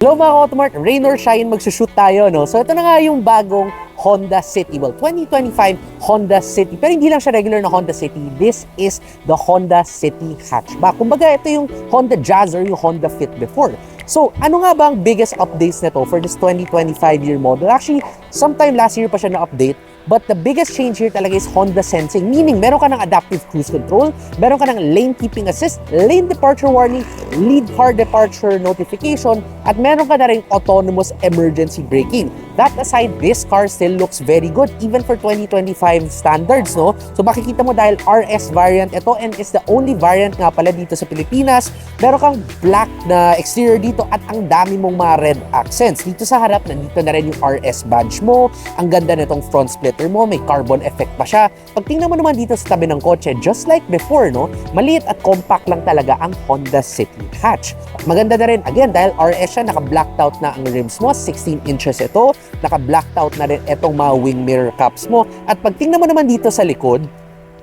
Hello mga Automart, rain or shine, magsushoot tayo, no? So ito na nga yung bagong Honda City. Well, 2025 Honda City. Pero hindi lang siya regular na Honda City. This is the Honda City hatchback. Kumbaga, ito yung Honda Jazz or yung Honda Fit before. So, ano nga ba ang biggest updates nito for this 2025 year model? Actually, sometime last year pa siya na-update. But the biggest change here talaga is Honda Sensing. Meaning, meron ka ng adaptive cruise control, meron ka ng lane keeping assist, lane departure warning, lead hard departure notification, at meron ka na rin autonomous emergency braking. That aside, this car still looks very good even for 2025 standards, no? So makikita mo dahil RS variant ito and is the only variant nga pala dito sa Pilipinas. Meron kang black na exterior dito at ang dami mong mga red accents. Dito sa harap, nandito na rin yung RS badge mo. Ang ganda nitong front splitter mo, may carbon effect pa siya. Pag tingnan mo naman dito sa tabi ng kotse, just like before, no? Maliit at compact lang talaga ang Honda City hatch. Maganda na rin, again, dahil RS siya, naka-blacked out na ang rims mo, 16 inches ito, naka-blacked out na rin itong mga wing mirror caps mo. At pag tingnan mo naman dito sa likod,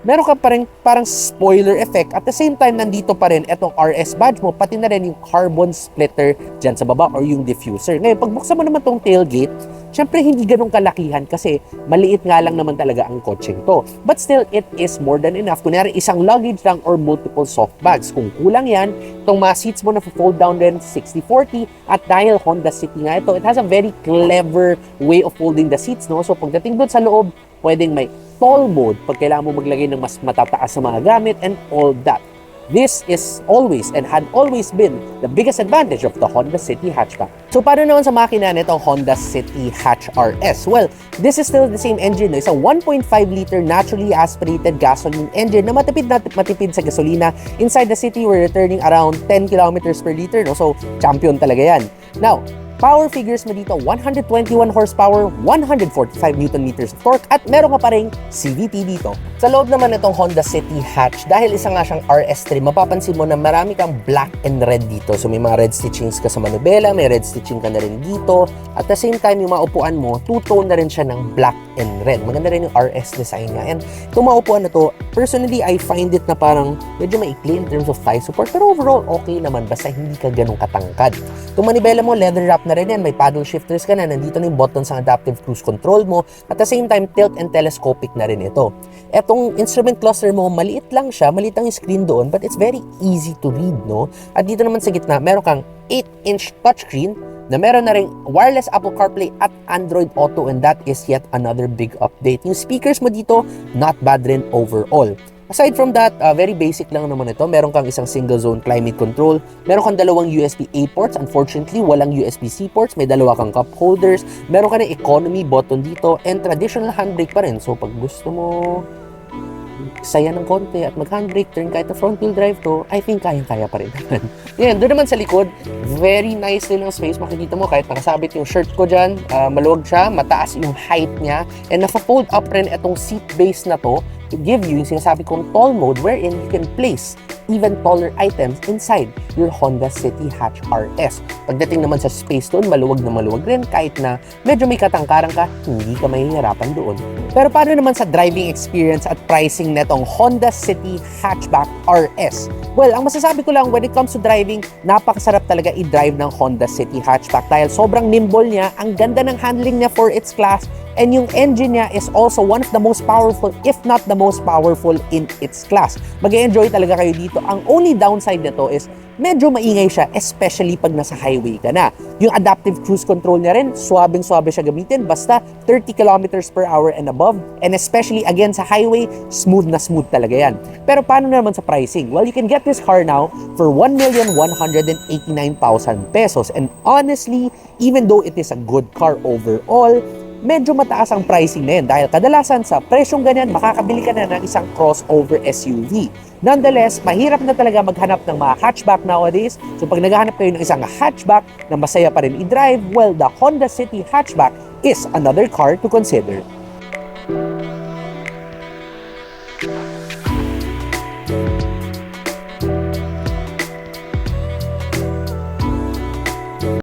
meron ka pa rin parang spoiler effect. At the same time, nandito pa rin itong RS badge mo, pati na rin yung carbon splitter dyan sa baba or yung diffuser. Ngayon, pag buksan mo naman tong tailgate, syempre hindi ganun kalakihan kasi maliit nga lang naman talaga ang kotseng to. But still, it is more than enough. Kunyari, isang luggage lang or multiple soft bags. Kung kulang yan, itong mga seats mo na fold down din 60-40 at dahil Honda City nga ito, it has a very clever way of folding the seats. No? So pagdating doon sa loob, pwedeng may tall mode pag kailangan mo maglagay ng mas matataas na mga gamit and all that. This is always and had always been the biggest advantage of the Honda City hatchback. So paano naman sa makina nitong Honda City Hatch RS? Well, this is still the same engine. No? It's a 1.5 liter naturally aspirated gasoline engine na matipid na matipid sa gasolina. Inside the city, we're returning around 10 kilometers per liter. No? So champion talaga yan. Now, Power figures mo dito, 121 horsepower, 145 newton meters of torque, at meron ka pa rin CVT dito. Sa loob naman itong Honda City Hatch, dahil isa nga siyang RS3, mapapansin mo na marami kang black and red dito. So may mga red stitchings ka sa manubela, may red stitching ka na rin dito. At the same time, yung mga upuan mo, two-tone na rin siya ng black and red. Maganda rin yung RS design niya. And itong mga upuan na to, personally, I find it na parang medyo maikli in terms of thigh support. Pero overall, okay naman. Basta hindi ka ganun katangkad. Itong manibela mo, leather wrap na rin yan. May paddle shifters ka na. Nandito na yung buttons ng adaptive cruise control mo. At the same time, tilt and telescopic na rin ito. Etong instrument cluster mo, maliit lang siya. Maliit yung screen doon. But it's very easy to read, no? At dito naman sa gitna, meron kang 8-inch touchscreen na meron na rin wireless Apple CarPlay at Android Auto and that is yet another big update. Yung speakers mo dito, not bad rin overall. Aside from that, uh, very basic lang naman ito. Meron kang isang single zone climate control. Meron kang dalawang USB-A ports. Unfortunately, walang USB-C ports. May dalawa kang cup holders. Meron ka ng economy button dito and traditional handbrake pa rin. So pag gusto mo saya ng konti at mag-handbrake turn kahit na front wheel drive to, I think kayang-kaya pa rin. Yan, doon naman sa likod, very nice din ang space. Makikita mo kahit nakasabit yung shirt ko dyan, uh, maluwag siya, mataas yung height niya, and naka-fold up rin itong seat base na to to give you yung sinasabi kong tall mode wherein you can place even taller items inside your Honda City Hatch RS. Pagdating naman sa space doon, maluwag na maluwag rin kahit na medyo may katangkaran ka, hindi ka mahihirapan doon. Pero paano naman sa driving experience at pricing netong Honda City Hatchback RS? Well, ang masasabi ko lang when it comes to driving, napakasarap talaga i-drive ng Honda City Hatchback dahil sobrang nimble niya, ang ganda ng handling niya for its class, and yung engine niya is also one of the most powerful, if not the most powerful in its class. mag enjoy talaga kayo dito. Ang only downside nito is medyo maingay siya, especially pag nasa highway ka na. Yung adaptive cruise control niya rin, swabing-swabe siya gamitin, basta 30 kilometers per hour and above. And especially, again, sa highway, smooth na smooth talaga yan. Pero paano naman sa pricing? Well, you can get this car now for 1,189,000 pesos. And honestly, even though it is a good car overall, medyo mataas ang pricing na yun dahil kadalasan sa presyong ganyan, makakabili ka na ng isang crossover SUV. Nonetheless, mahirap na talaga maghanap ng mga hatchback nowadays. So pag naghahanap kayo ng isang hatchback na masaya pa rin i-drive, well, the Honda City Hatchback is another car to consider. Bye.